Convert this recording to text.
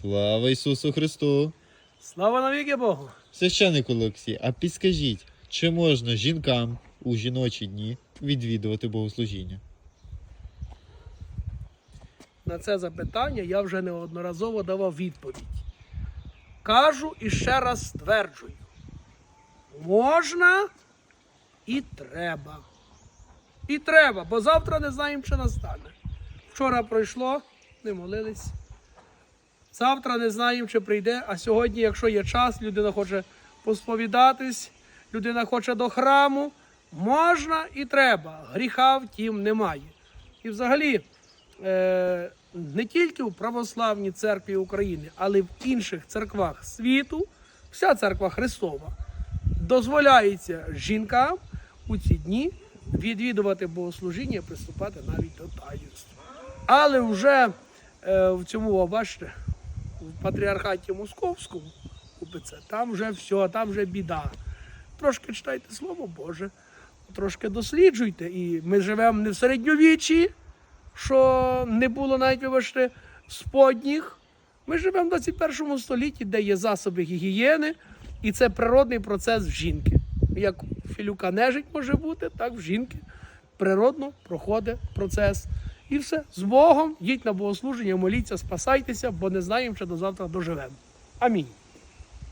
Слава Ісусу Христу! Слава навіки Богу! Священник Олексій, а підскажіть, чи можна жінкам у жіночі дні відвідувати богослужіння? На це запитання я вже неодноразово давав відповідь. Кажу і ще раз стверджую: можна і треба. І треба, бо завтра не знаємо, що настане. Вчора пройшло, не молились. Завтра не знаємо, чи прийде. А сьогодні, якщо є час, людина хоче посповідатись, людина хоче до храму, можна і треба. Гріха втім немає. І взагалі, е, не тільки в православній церкві України, але й в інших церквах світу, вся церква Христова дозволяється жінкам у ці дні відвідувати богослужіння, приступати навіть до таїнства. Але вже е, в цьому, бачите, в патріархаті Московському УПЦ, там вже все, там вже біда. Трошки читайте Слово Боже, трошки досліджуйте. І ми живемо не в середньовіччі, що не було навіть, вибачте, сподніх. Ми живемо в 21 столітті, де є засоби гігієни, і це природний процес в жінки. Як філюка нежить може бути, так в жінки природно проходить процес. І все. З Богом, їдь на богослуження, моліться, спасайтеся, бо не знаємо, чи до завтра доживемо. Амінь.